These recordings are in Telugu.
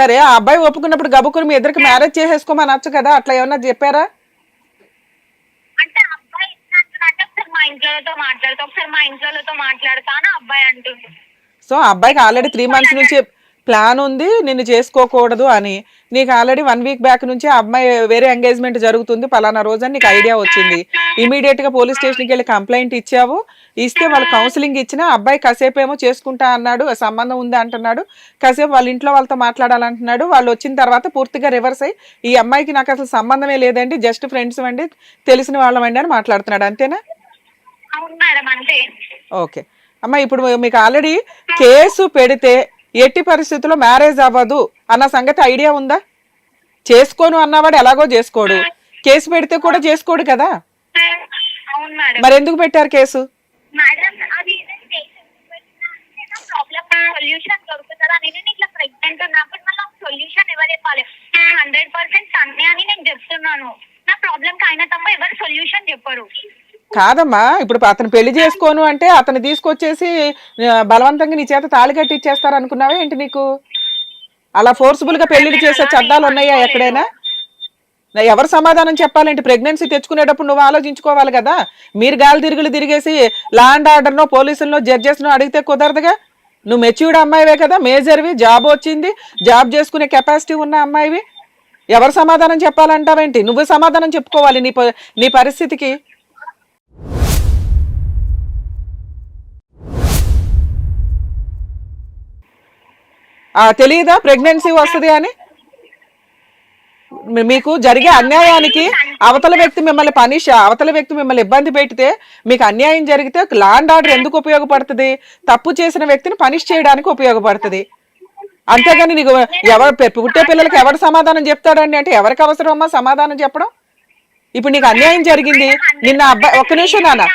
సరే ఆ అబ్బాయి ఒప్పుకున్నప్పుడు గబుకుని మీ ఇద్దరికి మ్యారేజ్ చేసేసుకోమని అనొచ్చు కదా అట్లా ఏమన్నా చెప్పారా? అంటే అబ్బాయి ఒకసారి మా ఇంట్లోతో మాట్లాడతా ఒకసారి మా ఇంట్లోతో మాట్లాడతా అని అబ్బాయి అంటుంది. సో అబ్బాయికి ఆల్రెడీ త్రీ మంత్స్ నుంచి ప్లాన్ ఉంది నిన్ను చేసుకోకూడదు అని. నీకు ఆల్రెడీ వన్ వీక్ బ్యాక్ నుంచి ఆ అమ్మాయి వేరే ఎంగేజ్మెంట్ జరుగుతుంది పలానా రోజని నీకు ఐడియా వచ్చింది. ఇమీడియట్గా పోలీస్ స్టేషన్కి వెళ్ళి కంప్లైంట్ ఇచ్చావు. ఇస్తే వాళ్ళు కౌన్సిలింగ్ ఇచ్చినా అబ్బాయి కాసేపు ఏమో చేసుకుంటా అన్నాడు సంబంధం ఉంది అంటున్నాడు. కాసేపు వాళ్ళ ఇంట్లో వాళ్ళతో మాట్లాడాలంటున్నాడు. వాళ్ళు వచ్చిన తర్వాత పూర్తిగా రివర్స్ అయ్యి ఈ అమ్మాయికి నాకు అసలు సంబంధమే లేదండి జస్ట్ ఫ్రెండ్స్ అండి తెలిసిన వాళ్ళమండి అని మాట్లాడుతున్నాడు. అంతేనా? ఓకే. అమ్మ ఇప్పుడు మీకు ఆల్రెడీ కేసు పెడితే ఎట్టి పరిస్థితుల్లో మ్యారేజ్ అవ్వదు అన్న సంగతి ఐడియా ఉందా? చేసుకోను అన్నవాడు ఎలాగో చేసుకోడు. కేసు పెడితే కూడా చేసుకోడు కదా? అవును మేడం. మరి ఎందుకు పెట్టారు కేసు? మేడం అది ప్రాబ్లమ్ సొల్యూషన్ దొరుకుతుందా నేను ఇట్లా ప్రెగ్నెంట్ ఉన్నప్పుడు మళ్ళీ సొల్యూషన్ ఎవరు చెప్పాలి? హండ్రెడ్ పర్సెంట్ అని నేను చెప్తున్నాను. నా ప్రాబ్లం కి అయిన తప్ప ఎవరు సొల్యూషన్ చెప్పరు. కాదమ్మా ఇప్పుడు అతను పెళ్ళి చేసుకోను అంటే అతను తీసుకొచ్చేసి బలవంతంగా నీ చేత తాళి కట్టి ఇచ్చేస్తారు అనుకున్నావా ఏంటి నీకు? అలా ఫోర్స్ఫుల్గా పెళ్ళిళ్ళు చేసే చట్టాలు ఉన్నాయా ఎక్కడైనా? నా ఎవరు సమాధానం చెప్పాలంటే? ప్రెగ్నెన్సీ తెచ్చుకునేటప్పుడు నువ్వు ఆలోచించుకోవాలి కదా? మీరు గాలి తిరుగులు తిరిగేసి ల్యాండ్ ఆర్డర్నో పోలీసులను జడ్జెస్నో అడిగితే కుదరదుగా? నువ్వు మెచ్యూర్డ్ అమ్మాయివే కదా మేజర్వి జాబ్ వచ్చింది జాబ్ చేసుకునే కెపాసిటీ ఉన్న అమ్మాయివి. ఎవరు సమాధానం చెప్పాలంటావేంటి? నువ్వు సమాధానం చెప్పుకోవాలి నీ ప- నీ పరిస్థితికి. తెలియదా? ప్రెగ్నెన్సీ వస్తుంది అని? మీకు జరిగే అన్యాయానికి అవతల వ్యక్తి మిమ్మల్ని పనిష అవతల వ్యక్తి మిమ్మల్ని ఇబ్బంది పెడితే మీకు అన్యాయం జరిగితే లాండ్ ఆర్డర్ ఎందుకు ఉపయోగపడుతుంది? తప్పు చేసిన వ్యక్తిని పనిష్ చేయడానికి ఉపయోగపడుతుంది. అంతేగాని నీకు ఎవరు పుట్టే పిల్లలకి ఎవరు సమాధానం చెప్తాడండి? అంటే ఎవరికి అవసరం సమాధానం చెప్పడం? ఇప్పుడు నీకు అన్యాయం జరిగింది. నిన్న అబ్బాయి ఒక్క నిమిషం నాన్న.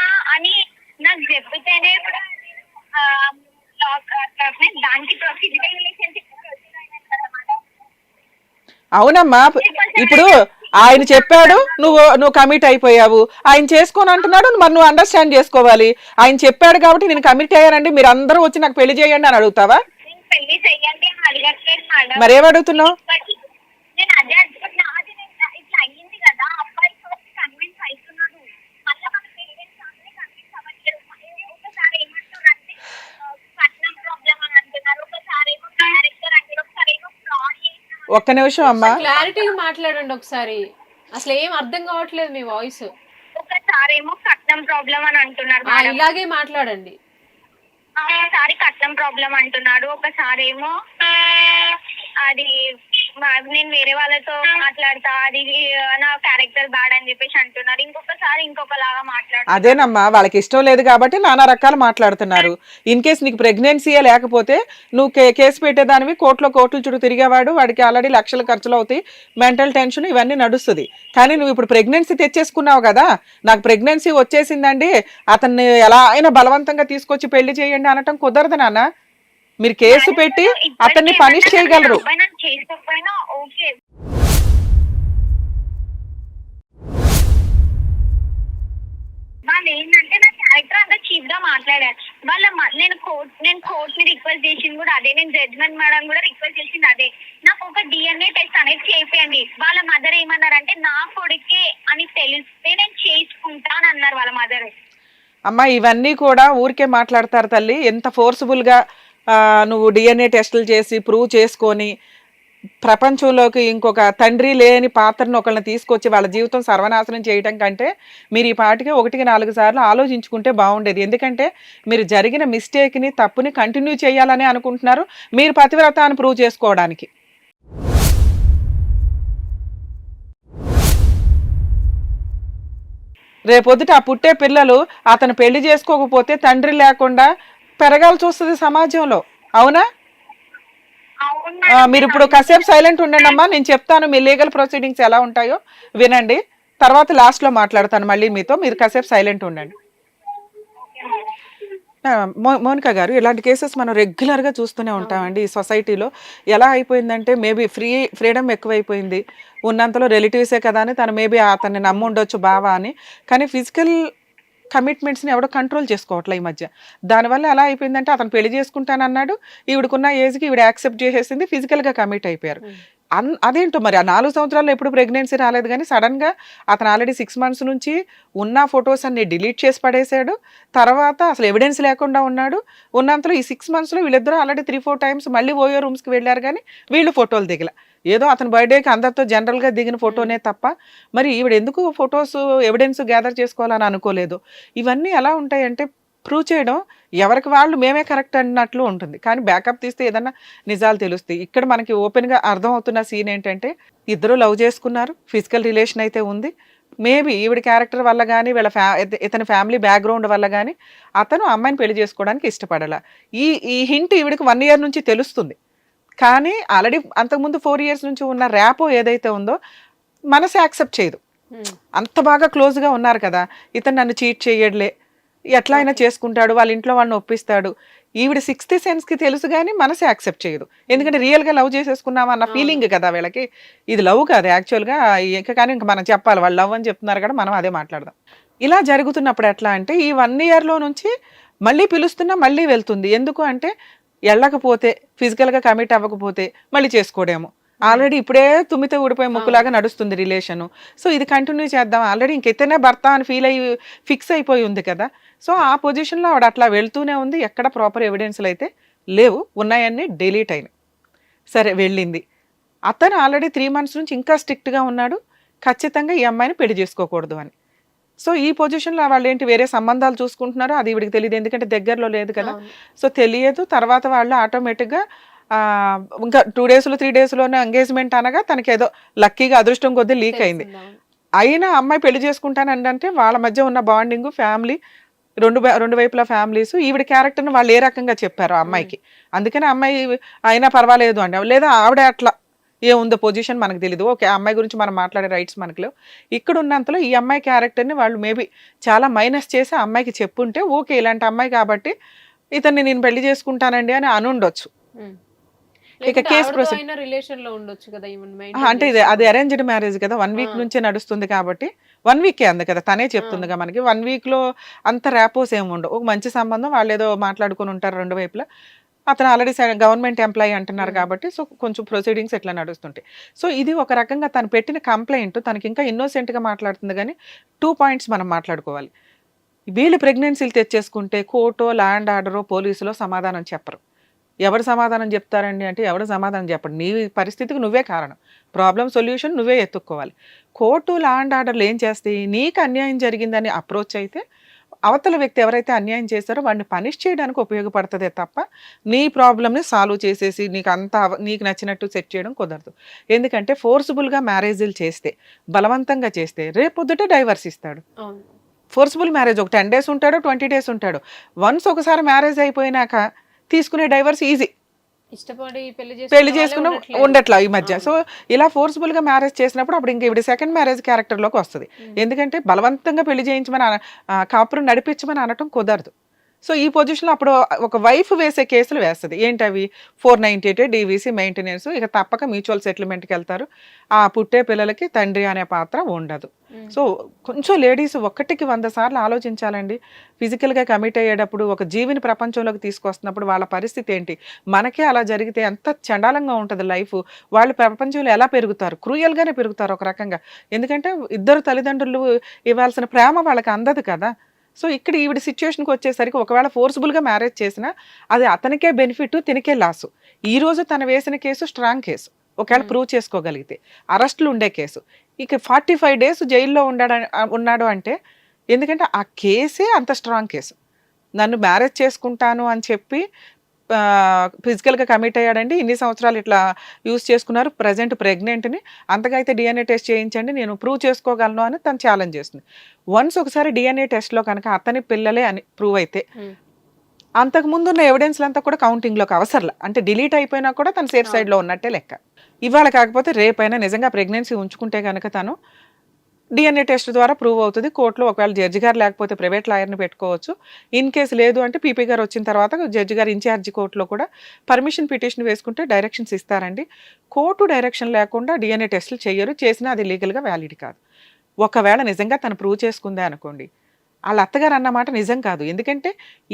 అవునమ్మా ఇప్పుడు ఆయన చెప్పాడు నువ్వు నువ్వు కమిట్ అయిపోయావు. ఆయన చేసుకోని అంటున్నాడు మరి నువ్వు అండర్స్టాండ్ చేసుకోవాలి. ఆయన చెప్పాడు కాబట్టి నేను కమిట్ అయ్యానండి మీరు అందరూ వచ్చి నాకు పెళ్ళి చేయండి అని అడుగుతావా? మరి అడుగుతున్నావు బట్ నేను అదే అనుకుంటున్నా అది నేను ఇట్లా అయ్యింది కదా అబ్బాయి కన్విన్స్ అవుతున్నాడు మళ్ళీ మన పేరెంట్స్ అందరూ కన్విన్స్ అవ్వట్లేదు ఒకసారి ఏమంటున్నారంటే ఆ, కట్నం ప్రాబ్లం అని అంటున్నారు ఒకసారి ఏమో క్యారెక్టర్ అంటారు ఒకసారి ఏమో ఫ్రాడ్ చేసిన ఒక్క నిమిషం అమ్మా. క్లారిటీగా మాట్లాడండి ఒకసారి. అసలు ఏం అర్థం కావట్లేదు మీ వాయిస్ ఒకసారి ఏమో కట్నం ప్రాబ్లం అని అంటున్నారు మేడం ఇలాగే మాట్లాడండి. ఒకసారి కట్నం ప్రాబ్లం అంటున్నాడు. ఒకసారి ఏమో అది నేను వేరే వాళ్ళతో మాట్లాడతా అది నా క్యారెక్టర్ బ్యాడ్ అని చెప్పేసి అంటున్నారు. ఇంకొకసారి ఇంకొకలాగా మాట్లాడుతున్నారు. అదేనమ్మా వాళ్ళకి ఇష్టం లేదు కాబట్టి నానా రకాలు మాట్లాడుతున్నారు. ఇన్ కేసు నీకు ప్రెగ్నెన్సీయే లేకపోతే నువ్వు కే కేసు పెట్టేదానివి కోట్లో కోట్లు చుట్టూ తిరిగేవాడు వాడికి ఆల్రెడీ లక్షల ఖర్చులు అవుతాయి మెంటల్ టెన్షన్ ఇవన్నీ నడుస్తుంది. కానీ నువ్వు ఇప్పుడు ప్రెగ్నెన్సీ తెచ్చేసుకున్నావు కదా నాకు ప్రెగ్నెన్సీ వచ్చేసిందండి అతన్ని ఎలా అయినా బలవంతంగా తీసుకొచ్చి పెళ్ళి చేయండి అనటం కుదరదు నాన్న. మీరు కేసు పెట్టి అతన్ని పనిష్ చేయగలరు. వాళ్ళు ఏంటంటే నా క్యారెక్టర్ అంతా చీప్గా మాట్లాడారు. వాళ్ళ నేను కోర్ట్ నేను కోర్ట్ని రిక్వెస్ట్ చేసింది కూడా అదే. నేను జడ్జ్మెంట్ మేడం కూడా రిక్వెస్ట్ చేసింది అదే. నాకు ఒక డిఎన్ఏ టెస్ట్ అనేది చేయండి వాళ్ళ మదర్ ఏమన్నారంటే నా కొడుకే అని తెలిస్తే నేను చేసుకుంటాను అన్నారు వాళ్ళ మదర్ అమ్మ ఇవన్నీ కూడా ఊరికే మాట్లాడతారు తల్లి. ఎంత ఫోర్స్ఫుల్గా నువ్వు డిఎన్ఏ టెస్టులు చేసి ప్రూవ్ చేసుకొని ప్రపంచంలోకి ఇంకొక తండ్రి లేని పాత్రను ఒకళ్ళని తీసుకొచ్చి వాళ్ళ జీవితం సర్వనాశనం చేయటం కంటే మీరు ఈ పాటికి ఒకటికి నాలుగు సార్లు ఆలోచించుకుంటే బాగుండేది. ఎందుకంటే మీరు జరిగిన మిస్టేక్ని తప్పుని కంటిన్యూ చేయాలని అనుకుంటున్నారు. మీరు పతివ్రతాన్ని ప్రూవ్ చేసుకోవడానికి. రేపొద్దుట ఆ పుట్టే పిల్లలు అతను పెళ్ళి చేసుకోకపోతే తండ్రి లేకుండా పెరగాల్సి వస్తుంది సమాజంలో. అవునా? మీరు ఇప్పుడు కాసేపు సైలెంట్ ఉండండి అమ్మా. నేను చెప్తాను మీ లీగల్ ప్రొసీడింగ్స్ ఎలా ఉంటాయో. వినండి. తర్వాత లాస్ట్లో మాట్లాడతాను మళ్ళీ మీతో. మీరు కాసేపు సైలెంట్ ఉండండి. మోనికా గారు ఇలాంటి కేసెస్ మనం రెగ్యులర్గా చూస్తూనే ఉంటామండి ఈ సొసైటీలో. ఎలా అయిపోయిందంటే మేబీ ఫ్రీ ఫ్రీడమ్ ఎక్కువైపోయింది. ఉన్నంతలో రిలేటివ్సే కదా అని తను మేబీ అతన్ని నమ్ముండొచ్చు బావా అని. కానీ ఫిజికల్ కమిట్మెంట్స్ని ఎవడో కంట్రోల్ చేసుకోవట్లే ఈ మధ్య. దానివల్ల ఎలా అయిపోయిందంటే అతను పెళ్ళి చేసుకుంటానన్నాడు ఈవిడకున్న ఏజ్కి ఈవిడ యాక్సెప్ట్ చేసేసింది ఫిజికల్గా కమిట్ అయిపోయారు. అన్ అదేంటో మరి ఆ నాలుగు సంవత్సరాల్లో ఎప్పుడు ప్రెగ్నెన్సీ రాలేదు కానీ సడన్గా అతను ఆల్రెడీ సిక్స్ మంత్స్ నుంచి ఉన్న ఫొటోస్ అన్ని డిలీట్ చేసి పడేశాడు. తర్వాత అసలు ఎవిడెన్స్ లేకుండా ఉన్నాడు. ఉన్నంతలో ఈ సిక్స్ మంత్స్లో వీళ్ళిద్దరూ ఆల్రెడీ త్రీ ఫోర్ టైమ్స్ మళ్ళీ ఓయో రూమ్స్కి వెళ్ళారు కానీ వీళ్ళు ఫోటోలు దిగల. ఏదో అతని బర్త్డేకి అందరితో జనరల్గా దిగిన ఫోటోనే తప్ప మరి ఈవిడ ఎందుకు ఫొటోస్ ఎవిడెన్స్ గ్యాదర్ చేసుకోవాలని అనుకోలేదు. ఇవన్నీ ఎలా ఉంటాయంటే ప్రూవ్ చేయడం ఎవరికి వాళ్ళు మేమే కరెక్ట్ అన్నట్లు ఉంటుంది. కానీ బ్యాకప్ తీస్తే ఏదన్నా నిజాలు తెలుస్తాయి. ఇక్కడ మనకి ఓపెన్గా అర్థం అవుతున్న సీన్ ఏంటంటే ఇద్దరు లవ్ చేసుకున్నారు ఫిజికల్ రిలేషన్ అయితే ఉంది. మేబీ ఈవిడ క్యారెక్టర్ వల్ల కానీ వీళ్ళ ఫ్యా ఇత- ఇతని ఫ్యామిలీ బ్యాక్గ్రౌండ్ వల్ల కానీ అతను అమ్మాయిని పెళ్ళి చేసుకోవడానికి ఇష్టపడాల. ఈ ఈ హింట్ ఈవిడికి వన్ ఇయర్ నుంచి తెలుస్తుంది. కానీ ఆల్రెడీ అంతకుముందు ఫోర్ ఇయర్స్ నుంచి ఉన్న ర్యాపో ఏదైతే ఉందో మనసు యాక్సెప్ట్ చేయదు. ఉమ్. అంత బాగా క్లోజ్గా ఉన్నారు కదా ఇతను నన్ను చీట్ చేయడలే ఎట్లా అయినా చేసుకుంటాడు వాళ్ళ ఇంట్లో వాడిని ఒప్పిస్తాడు. ఈవిడ సిక్స్త్ సెన్స్కి తెలుసు కానీ మనసు యాక్సెప్ట్ చేయదు. ఎందుకంటే రియల్గా లవ్ చేసేసుకున్నాం అన్న ఫీలింగ్ కదా వీళ్ళకి. ఇది లవ్ కాదు యాక్చువల్గా ఇంకా కానీ ఇంకా మనం చెప్పాలి వాళ్ళు లవ్ అని చెప్తున్నారు కదా మనం అదే మాట్లాడదాం. ఇలా జరుగుతున్నప్పుడు ఎట్లా అంటే ఈ వన్ ఇయర్లో నుంచి మళ్ళీ పిలుస్తున్నా మళ్ళీ వెళ్తుంది. ఎందుకు అంటే వెళ్ళకపోతే ఫిజికల్గా కమిట్ అవ్వకపోతే మళ్ళీ చేసుకోడేమో. ఆల్రెడీ ఇప్పుడే తుమ్మితే ఊడిపోయే ముక్కులాగా నడుస్తుంది రిలేషన్ సో ఇది కంటిన్యూ చేద్దాం. ఆల్రెడీ ఇంకెత్తనే భర్త అని ఫీల్ అయ్యి ఫిక్స్ అయిపోయి ఉంది కదా. సో ఆ పొజిషన్లో ఆవిడ అట్లా వెళ్తూనే ఉంది. ఎక్కడ ప్రాపర్ ఎవిడెన్స్లు అయితే లేవు. ఉన్నాయన్నీ డిలీట్ అయినాయి. సరే వెళ్ళింది. అతను ఆల్రెడీ త్రీ మంత్స్ నుంచి ఇంకా స్ట్రిక్ట్గా ఉన్నాడు. ఖచ్చితంగా ఈ అమ్మాయిని పెళ్ళి చేసుకోకూడదు అని. సో ఈ పొజిషన్లో వాళ్ళు ఏంటి వేరే సంబంధాలు చూసుకుంటున్నారో అది వీడికి తెలియదు ఎందుకంటే దగ్గరలో లేదు కదా. సో తెలియదు. తర్వాత వాళ్ళు ఆటోమేటిక్గా ఇంకా టూ డేస్లో త్రీ డేస్లోనే ఎంగేజ్మెంట్ అనగా తనకి ఏదో లక్కీగా అదృష్టం కొద్దీ లీక్ అయింది. అయినా అమ్మాయి పెళ్ళి చేసుకుంటానండి అంటే వాళ్ళ మధ్య ఉన్న బాండింగ్ ఫ్యామిలీ రెండు రెండు వైపుల ఫ్యామిలీస్ ఈవిడ క్యారెక్టర్ని వాళ్ళు ఏ రకంగా చెప్పారు ఆ అమ్మాయికి. అందుకని అమ్మాయి అయినా పర్వాలేదు అంటే లేదా ఆవిడ అట్లా ఏముందో పొజిషన్ మనకు తెలియదు ఓకే ఆ అమ్మాయి గురించి మనం మాట్లాడే రైట్స్ మనకు లేవు. ఇక్కడ ఉన్నంతలో ఈ అమ్మాయి క్యారెక్టర్ని వాళ్ళు మేబీ చాలా మైనస్ చేసి అమ్మాయికి చెప్పుంటే ఓకే ఇలాంటి అమ్మాయి కాబట్టి ఇతన్ని నేను పెళ్ళి చేసుకుంటానండి అని అనుండొచ్చు ఉమ్. ఇక కేసు రిలేషన్లో ఉండొచ్చు కదా అంటే ఇది అది. అరేంజ్డ్ మ్యారేజ్ కదా. వన్ వీక్ ఆ. నుంచే నడుస్తుంది కాబట్టి వన్ వీకే అంది కదా తనే చెప్తుందిగా మనకి. వన్ వీక్లో అంత ర్యాపోస్ ఏమి ఉండవు. ఒక మంచి సంబంధం వాళ్ళు ఏదో మాట్లాడుకుని ఉంటారు రెండు వైపులా. అతను ఆల్రెడీ గవర్నమెంట్ ఎంప్లాయీ అంటున్నారు Hmm. కాబట్టి సో కొంచెం ప్రొసీడింగ్స్ ఎట్లా నడుస్తుంటాయి. సో ఇది ఒక రకంగా తను పెట్టిన కంప్లైంట్ తనకి ఇంకా innocent గా మాట్లాడుతుంది కానీ టూ పాయింట్స్ మనం మాట్లాడుకోవాలి. వీళ్ళు ప్రెగ్నెన్సీలు తెచ్చేసుకుంటే కోర్టో ల్యాండ్ ఆర్డరో పోలీసులో సమాధానం చెప్పరు. ఎవరు సమాధానం చెప్తారండి అంటే ఎవరు సమాధానం చెప్పడు నీ పరిస్థితికి నువ్వే కారణం. ప్రాబ్లం సొల్యూషన్ నువ్వే ఎత్తుక్కోవాలి. కోర్టు ల్యాండ్ ఆర్డర్లు ఏం చేస్తాయి? నీకు అన్యాయం జరిగిందని అప్రోచ్ అయితే అవతల వ్యక్తి ఎవరైతే అన్యాయం చేశారో వాడిని పనిష్ చేయడానికి ఉపయోగపడుతుందే తప్ప నీ ప్రాబ్లమ్ని సాల్వ్ చేసేసి నీకు అంత నీకు నచ్చినట్టు సెట్ చేయడం కుదరదు. ఎందుకంటే ఫోర్స్ఫుల్గా మ్యారేజీలు చేస్తే బలవంతంగా చేస్తే రేపొద్దుట డైవర్స్ ఇస్తాడు. అవును. ఫోర్స్ఫుల్ మ్యారేజ్ ఒక టెన్ డేస్ ఉంటాడు ట్వంటీ డేస్ ఉంటాడు. వన్స్ ఒకసారి మ్యారేజ్ అయిపోయినాక తీసుకునే డైవర్స్ ఈజీ. ఇష్టపడి పెళ్ళి చేసుకున్న ఉండట్లేదు. ఉండట్లా ఈ మధ్య. సో ఇలా ఫోర్స్ఫుల్గా మ్యారేజ్ చేసినప్పుడు అప్పుడు ఇంక ఇవిడ సెకండ్ మ్యారేజ్ క్యారెక్టర్లోకి వస్తుంది. ఎందుకంటే బలవంతంగా పెళ్ళి చేయించమని కాపురం నడిపించమని అనటం కుదరదు సో ఈ పొజిషన్లో అప్పుడు ఒక వైఫ్ వేసే కేసులు వేస్తుంది. ఏంటవి four ninety eight DVC maintenance ఇక తప్పక మ్యూచువల్ సెటిల్మెంట్కి వెళ్తారు. ఆ పుట్టే పిల్లలకి తండ్రి అనే పాత్ర ఉండదు. సో కొంచెం లేడీస్ ఒక్కటికి వంద సార్లు ఆలోచించాలండి. ఫిజికల్గా కమిట్ అయ్యేటప్పుడు ఒక జీవిని ప్రపంచంలోకి తీసుకొస్తున్నప్పుడు వాళ్ళ పరిస్థితి ఏంటి? మనకే అలా జరిగితే ఎంత చండాలంగా ఉంటుంది లైఫ్ వాళ్ళు ప్రపంచంలో ఎలా పెరుగుతారు? క్రూయల్గానే పెరుగుతారు ఒక రకంగా. ఎందుకంటే ఇద్దరు తల్లిదండ్రులు ఇవ్వాల్సిన ప్రేమ వాళ్ళకి అందదు కదా. సో ఇక్కడ ఈవిడ సిచ్యువేషన్కి వచ్చేసరికి ఒకవేళ ఫోర్స్ఫుల్గా మ్యారేజ్ చేసినా అది అతనికే బెనిఫిట్ తినకే లాసు ఈ రోజు తను వేసిన కేసు స్ట్రాంగ్ కేసు. ఒకవేళ Hmm. ప్రూవ్ చేసుకోగలిగితే. అరెస్టులు ఉండే కేసు. ఇక ఫార్టీ ఫైవ్ డేస్ జైల్లో ఉండాడు ఉన్నాడు అంటే ఎందుకంటే ఆ కేసే అంత స్ట్రాంగ్ కేసు. నన్ను మ్యారేజ్ చేసుకుంటాను అని చెప్పి ఫిజికల్గా కమిట్ అయ్యాడండి. ఇన్ని సంవత్సరాలు ఇట్లా యూస్ చేసుకున్నారు. ప్రజెంట్ ప్రెగ్నెంట్ని అంతగా అయితే డిఎన్ఏ టెస్ట్ చేయించండి. నేను ప్రూవ్ చేసుకోగలను అని తను ఛాలెంజ్ చేస్తుంది వన్స్ ఒకసారి డిఎన్ఏ టెస్ట్లో కనుక అతని పిల్లలే అని ప్రూవ్ అయితే ఉమ్. అంతకు ముందు ఉన్న ఎవిడెన్స్ అంతా కూడా కౌంటింగ్లోకి అవసరంలా. అంటే డిలీట్ అయిపోయినా కూడా తను సేఫ్ సైడ్లో ఉన్నట్టే లెక్క. ఇవాళ కాకపోతే రేపైనా నిజంగా ప్రెగ్నెన్సీ ఉంచుకుంటే కనుక తను డిఎన్ఏ టెస్ట్ ద్వారా ప్రూవ్ అవుతుంది. కోర్టులో ఒకవేళ జడ్జి గారు లేకపోతే ప్రైవేట్ లాయర్ని పెట్టుకోవచ్చు. ఇన్ కేసు లేదు అంటే పీపీ గారు వచ్చిన తర్వాత జడ్జి గారు ఇన్ఛార్జి కోర్టులో కూడా పర్మిషన్ పిటిషన్ వేసుకుంటే డైరెక్షన్స్ ఇస్తారండి. కోర్టు డైరెక్షన్ లేకుండా డిఎన్ఏ టెస్టులు చేయరు. చేసినా అది లీగల్గా వ్యాలిడ్ కాదు. ఒకవేళ నిజంగా తను ప్రూవ్ చేసుకుందే అనుకోండి. వాళ్ళ అత్తగారు అన్నమాట నిజం కాదు. ఎందుకంటే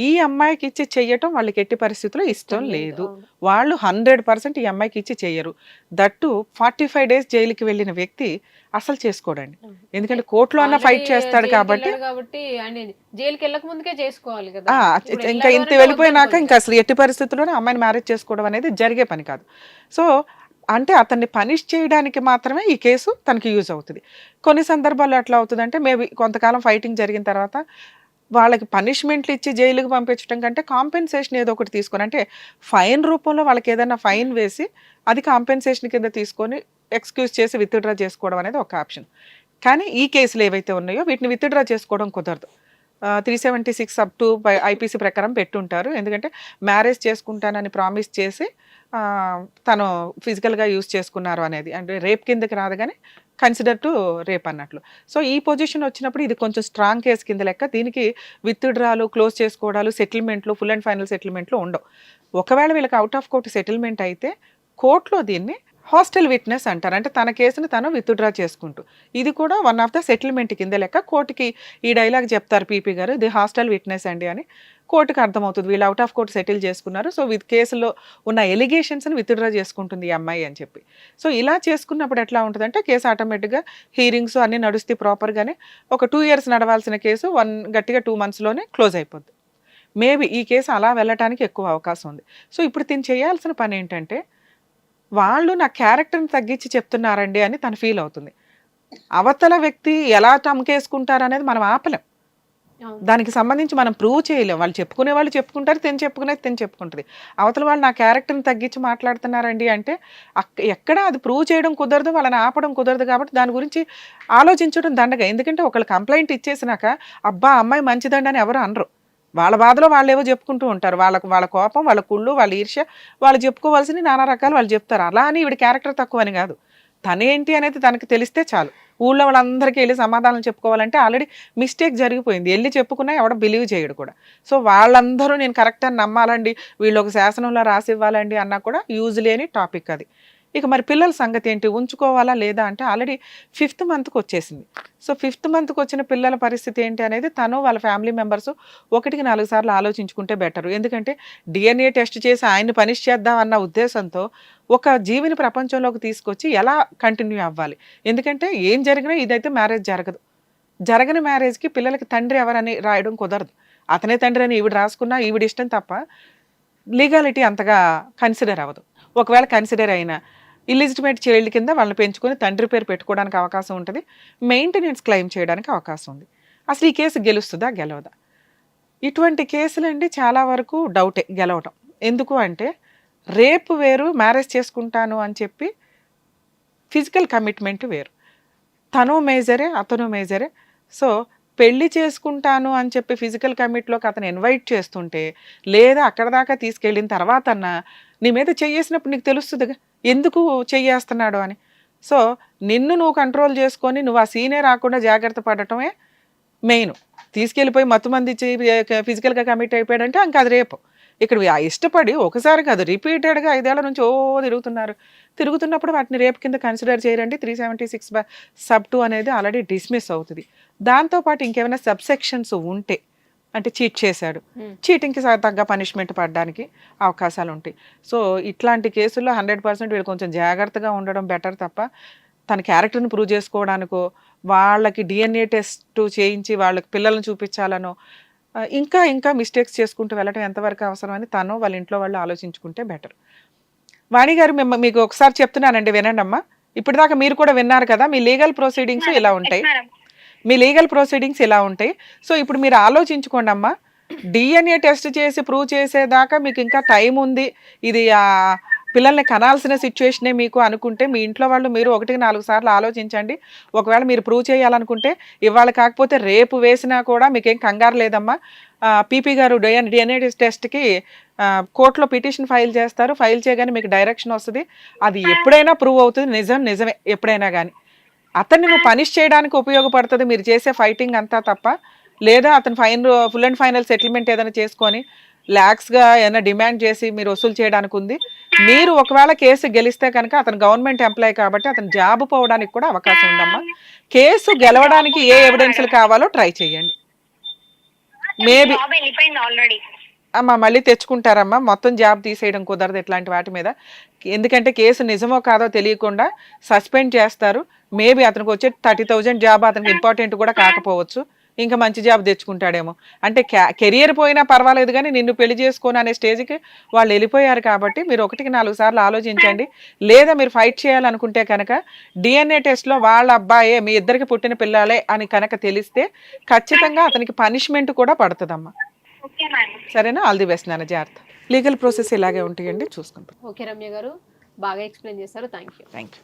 ఈ అమ్మాయికి ఇచ్చి చెయ్యటం వాళ్ళకి ఎట్టి పరిస్థితుల్లో ఇష్టం లేదు. వాళ్ళు హండ్రెడ్ పర్సెంట్ ఈ అమ్మాయికి ఇచ్చి చెయ్యరు దట్టు ఫార్టీ ఫైవ్ డేస్ జైలుకి వెళ్ళిన వ్యక్తి అసలు చేసుకోడండి. ఎందుకంటే కోర్టులో అన్న ఫైట్ చేస్తాడు కాబట్టి కాబట్టి జైలుకి వెళ్ళక ముందుకే చేసుకోవాలి కదా. ఆ, ఇప్పుడు ఇంకా ఇంత వెళ్ళిపోయినాక ఇంకా అసలు ఎట్టి పరిస్థితుల్లోనే అమ్మాయిని మ్యారేజ్ చేసుకోవడం అనేది జరిగే పని కాదు. సో అంటే అతన్ని పనిష్ చేయడానికి మాత్రమే ఈ కేసు తనకి యూజ్ అవుతుంది. కొన్ని సందర్భాల్లో ఎట్లా అవుతుందంటే మేబీ కొంతకాలం ఫైటింగ్ జరిగిన తర్వాత వాళ్ళకి పనిష్మెంట్లు ఇచ్చి జైలుకి పంపించడం కంటే కాంపెన్సేషన్ ఏదో ఒకటి తీసుకొని అంటే ఫైన్ రూపంలో వాళ్ళకి ఏదైనా ఫైన్ వేసి అది కాంపెన్సేషన్ కింద తీసుకొని ఎక్స్క్యూజ్ చేసి విత్డ్రా చేసుకోవడం అనేది ఒక ఆప్షన్. కానీ ఈ కేసులు ఏవైతే ఉన్నాయో వీటిని విత్డ్రా చేసుకోవడం కుదరదు. Three seventy six up to IPC ప్రకారం పెట్టుంటారు. ఎందుకంటే మ్యారేజ్ చేసుకుంటానని ప్రామిస్ చేసి తను ఫిజికల్గా యూజ్ చేసుకున్నారు అనేది. అంటే రేప్ కిందకి రాదు కానీ కన్సిడర్ టు రేప్ అన్నట్లు. సో ఈ పొజిషన్ వచ్చినప్పుడు ఇది కొంచెం స్ట్రాంగ్ కేసు కింద లెక్క. దీనికి విత్డ్రాలు క్లోజ్ చేసుకోవడాలు సెటిల్మెంట్లు ఫుల్ అండ్ ఫైనల్ సెటిల్మెంట్లు ఉండవు. ఒకవేళ వీళ్ళకి అవుట్ ఆఫ్ కోర్ట్ సెటిల్మెంట్ అయితే కోర్టులో దీన్ని హాస్టల్ విట్నెస్ అంటారు. అంటే తన కేసుని తను విత్డ్రా చేసుకుంటూ. ఇది కూడా వన్ ఆఫ్ ద సెటిల్మెంట్ కింద లెక్క. కోర్టుకి ఈ డైలాగ్ చెప్తారు పీపీ గారు. ఇది హాస్టల్ విట్నెస్ అండి అని కోర్టుకి అర్థమవుతుంది. వీళ్ళు అవుట్ ఆఫ్ కోర్ట్ సెటిల్ చేసుకున్నారు. సో విత్ కేసులో ఉన్న ఎలిగేషన్స్ని విత్డ్రా చేసుకుంటుంది ఈ అమ్మాయి అని చెప్పి. సో ఇలా చేసుకున్నప్పుడు ఎట్లా ఉంటుందంటే కేసు ఆటోమేటిక్గా హీరింగ్స్ అన్నీ నడుస్తే ప్రాపర్గానే. ఒక టూ ఇయర్స్ నడవాల్సిన కేసు వన్ గట్టిగా టూ మంత్స్లోనే క్లోజ్ అయిపోద్ది. మేబీ ఈ కేసు అలా వెళ్ళటానికి ఎక్కువ అవకాశం ఉంది. సో ఇప్పుడు తిని చేయాల్సిన పని ఏంటంటే వాళ్ళు నా క్యారెక్టర్ని తగ్గించి చెప్తున్నారండి అని తను ఫీల్ అవుతుంది. అవతల వ్యక్తి ఎలా టమ్కేసుకుంటారు అనేది మనం ఆపలేం. దానికి సంబంధించి మనం ప్రూవ్ చేయలేం. వాళ్ళు చెప్పుకునే వాళ్ళు చెప్పుకుంటారు తిని చెప్పుకునేది తిని చెప్పుకుంటుంది. అవతల వాళ్ళు నా క్యారెక్టర్ని తగ్గించి మాట్లాడుతున్నారండి అంటే ఎక్కడ అది ప్రూవ్ చేయడం కుదరదు వాళ్ళని ఆపడం కుదరదు కాబట్టి దాని గురించి ఆలోచించడం దండగా. ఎందుకంటే ఒకళ్ళు కంప్లైంట్ ఇచ్చేసినాక అబ్బా అమ్మాయి మంచిదండి అని ఎవరు అనరు. వాళ్ళ బాధలో వాళ్ళు ఏవో చెప్పుకుంటూ ఉంటారు. వాళ్ళకు వాళ్ళ కోపం వాళ్ళ కుళ్ళు వాళ్ళ ఈర్ష్య వాళ్ళు చెప్పుకోవాల్సిన నానా రకాలు వాళ్ళు చెప్తారు. అలా అని ఈవిడ క్యారెక్టర్ తక్కువ అని కాదు తనేంటి అనేది తనకి తెలిస్తే చాలు. ఊళ్ళో వాళ్ళందరికీ వెళ్ళి సమాధానం చెప్పుకోవాలంటే ఆల్రెడీ మిస్టేక్ జరిగిపోయింది. వెళ్ళి చెప్పుకున్నా ఎవడ బిలీవ్ చేయడు కూడా. సో వాళ్ళందరూ నేను కరెక్ట్ అని నమ్మాలండి. వీళ్ళు ఒక శాసనంలో రాసి ఇవ్వాలండి అన్నా కూడా యూజ్ లేని టాపిక్ అది. ఇక మరి పిల్లల సంగతి ఏంటి? ఉంచుకోవాలా లేదా అంటే ఆల్రెడీ ఫిఫ్త్ మంత్కి వచ్చేసింది. సో ఫిఫ్త్ మంత్కి వచ్చిన పిల్లల పరిస్థితి ఏంటి అనేది తను వాళ్ళ ఫ్యామిలీ మెంబర్స్ ఒకటికి నాలుగు సార్లు ఆలోచించుకుంటే బెటర్. ఎందుకంటే డిఎన్ఏ టెస్ట్ చేసి ఆయన్ని పనిష్ చేద్దాం అన్న ఉద్దేశంతో ఒక జీవిని ప్రపంచంలోకి తీసుకొచ్చి ఎలా కంటిన్యూ అవ్వాలి? ఎందుకంటే ఏం జరిగినా ఇదైతే మ్యారేజ్ జరగదు. జరగని మ్యారేజ్కి పిల్లలకి తండ్రి ఎవరని రాయడం కుదరదు. అతనే తండ్రి అని ఈవిడ రాసుకున్నా ఈవిడ ఇష్టం తప్ప లీగాలిటీ అంతగా కన్సిడర్ అవ్వదు. ఒకవేళ కన్సిడర్ అయినా ఇల్లిజిటిమేట్ చైల్డ్ కింద వాళ్ళని పెంచుకొని తండ్రి పేరు పెట్టుకోవడానికి అవకాశం ఉంటుంది. మెయింటెనెన్స్ క్లెయిమ్ చేయడానికి అవకాశం ఉంది. అసలు ఈ కేసు గెలుస్తుందా? గెలవదా? ఇటువంటి కేసులండి చాలా వరకు డౌటే గెలవటం. ఎందుకు అంటే రేపు వేరు మ్యారేజ్ చేసుకుంటాను అని చెప్పి ఫిజికల్ కమిట్మెంట్ వేరు. తను మేజరే అతను మేజరే. సో పెళ్ళి చేసుకుంటాను అని చెప్పి ఫిజికల్ కమిట్లోకి అతను ఇన్వైట్ చేస్తుంటే లేదా అక్కడ దాకా తీసుకెళ్ళిన తర్వాత అన్నా నీ మీద చెయ్యేసినప్పుడు నీకు తెలుస్తుందిగా. ఎందుకు చెయ్యేస్తున్నాడు అని. సో నిన్ను నువ్వు కంట్రోల్ చేసుకొని నువ్వు ఆ సీనే రాకుండా జాగ్రత్త పడటమే మెయిన్ తీసుకెళ్ళిపోయి మత్తు మంది ఫిజికల్గా కమిట్ అయిపోయాడంటే ఇంకా అది రేపు. ఇక్కడ ఇష్టపడి ఒకసారి కాదు రిపీటెడ్గా ఐదేళ్ళ నుంచి ఓ తిరుగుతున్నారు. తిరుగుతున్నప్పుడు వాటిని రేపు కింద కన్సిడర్ చేయరండి. Three seventy six sub two అనేది ఆల్రెడీ డిస్మిస్ అవుతుంది. దాంతోపాటు ఇంకేమైనా సబ్సెక్షన్స్ ఉంటే అంటే చీట్ చేశాడు. Hmm. చీటింగ్కి తగ్గ పనిష్మెంట్ పడడానికి అవకాశాలు ఉంటాయి సో ఇట్లాంటి కేసుల్లో హండ్రెడ్ పర్సెంట్ వీళ్ళు కొంచెం జాగ్రత్తగా ఉండడం బెటర్ తప్ప తన క్యారెక్టర్ని ప్రూవ్ చేసుకోవడానికో వాళ్ళకి డిఎన్ఏ టెస్ట్ చేయించి వాళ్ళకి పిల్లల్ని చూపించాలనో ఇంకా ఇంకా మిస్టేక్స్ చేసుకుంటూ వెళ్ళటం ఎంతవరకు అవసరం అని తను వాళ్ళ ఇంట్లో వాళ్ళు ఆలోచించుకుంటే బెటర్. వాణి గారు మిమ్మ మీకు ఒకసారి చెప్తున్నానండి వినండి అమ్మా ఇప్పటిదాకా మీరు కూడా విన్నారు కదా మీ లీగల్ ప్రొసీడింగ్స్ ఇలా ఉంటాయి. మీ లీగల్ ప్రొసీడింగ్స్ ఇలా ఉంటాయి. సో ఇప్పుడు మీరు ఆలోచించుకోండి అమ్మా డిఎన్ఏ టెస్ట్ చేసి ప్రూవ్ చేసేదాకా మీకు ఇంకా టైం ఉంది. ఇది ఆ పిల్లల్ని కనాల్సిన సిచ్యువేషనే మీకు అనుకుంటే మీ ఇంట్లో వాళ్ళు మీరు ఒకటికి నాలుగు సార్లు ఆలోచించండి. ఒకవేళ మీరు ప్రూవ్ చేయాలనుకుంటే ఇవాళ కాకపోతే రేపు వేసినా కూడా మీకేం కంగారు లేదమ్మా. పీపీ గారు డిఎన్ డిఎన్ఏ టెస్ట్కి కోర్టులో పిటిషన్ ఫైల్ చేస్తారు. ఫైల్ చేయగానే మీకు డైరెక్షన్ వస్తుంది. అది ఎప్పుడైనా ప్రూవ్ అవుతుంది. నిజం నిజమే. ఎప్పుడైనా కానీ అతన్ని నువ్వు పనిష్ చేయడానికి ఉపయోగపడుతుంది మీరు చేసే ఫైటింగ్ అంతా తప్ప. లేదా అతను fine full and final settlement ఏదైనా చేసుకొని ల్యాక్స్గా ఏదైనా డిమాండ్ చేసి మీరు వసూలు చేయడానికి ఉంది. మీరు ఒకవేళ కేసు గెలిస్తే కనుక అతను గవర్నమెంట్ ఎంప్లాయ్ కాబట్టి అతను జాబ్ పోవడానికి కూడా అవకాశం ఉందమ్మా. కేసు గెలవడానికి ఏ ఎవిడెన్స్లు కావాలో ట్రై చేయండి. ఆల్రెడీ అమ్మా మళ్ళీ తెచ్చుకుంటారమ్మా. మొత్తం జాబ్ తీసేయడం కుదరదు ఇట్లాంటి వాటి మీద. ఎందుకంటే కేసు నిజమో కాదో తెలియకుండా సస్పెండ్ చేస్తారు. మేబీ అతనికి వచ్చే థర్టీ థౌజండ్ జాబ్ అతనికి ఇంపార్టెంట్ కూడా కాకపోవచ్చు. ఇంకా మంచి జాబ్ తెచ్చుకుంటాడేమో. అంటే కెరియర్ పోయినా పర్వాలేదు కానీ నిన్ను పెళ్ళి చేసుకోను అనే స్టేజ్కి వాళ్ళు వెళ్ళిపోయారు కాబట్టి మీరు ఒకటికి నాలుగు సార్లు ఆలోచించండి. లేదా మీరు ఫైట్ చేయాలనుకుంటే కనుక డిఎన్ఏ టెస్ట్లో వాళ్ళ అబ్బాయే మీ ఇద్దరికి పుట్టిన పిల్లలే అని కనుక తెలిస్తే ఖచ్చితంగా అతనికి పనిష్మెంట్ కూడా పడుతుందమ్మా. సరేనా? ఆల్ ది బెస్ట్ నాన్న. జాగ్రత్త. లీగల్ ప్రాసెస్ ఇలాగే ఉంటాయండి. చూసుకుంటాం ఓకే రమ్య గారు. బాగా ఎక్స్ప్లెయిన్ చేశారు. Thank you thank you